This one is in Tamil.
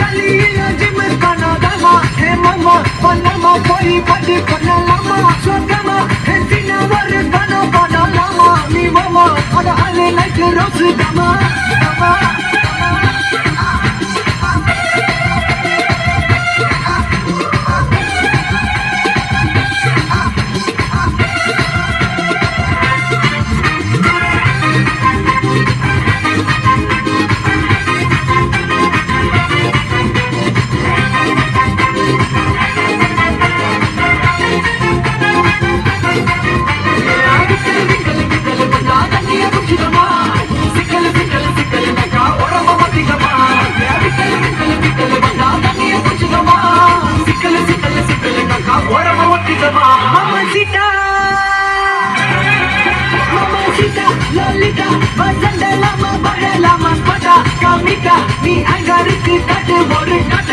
गलीअ जिम कना दमा हे ममा पनमा कोई पद पना लमा स्वगमा हे सिना वर कना पना लमा नी ममा अदा हले लाइक रोज दमा दमा கமிட்டா வசண்டலாமா பழலாமா பட்டா கமிட்டா நீ அங்க இருக்கு கட்டு ஒரு கட்டு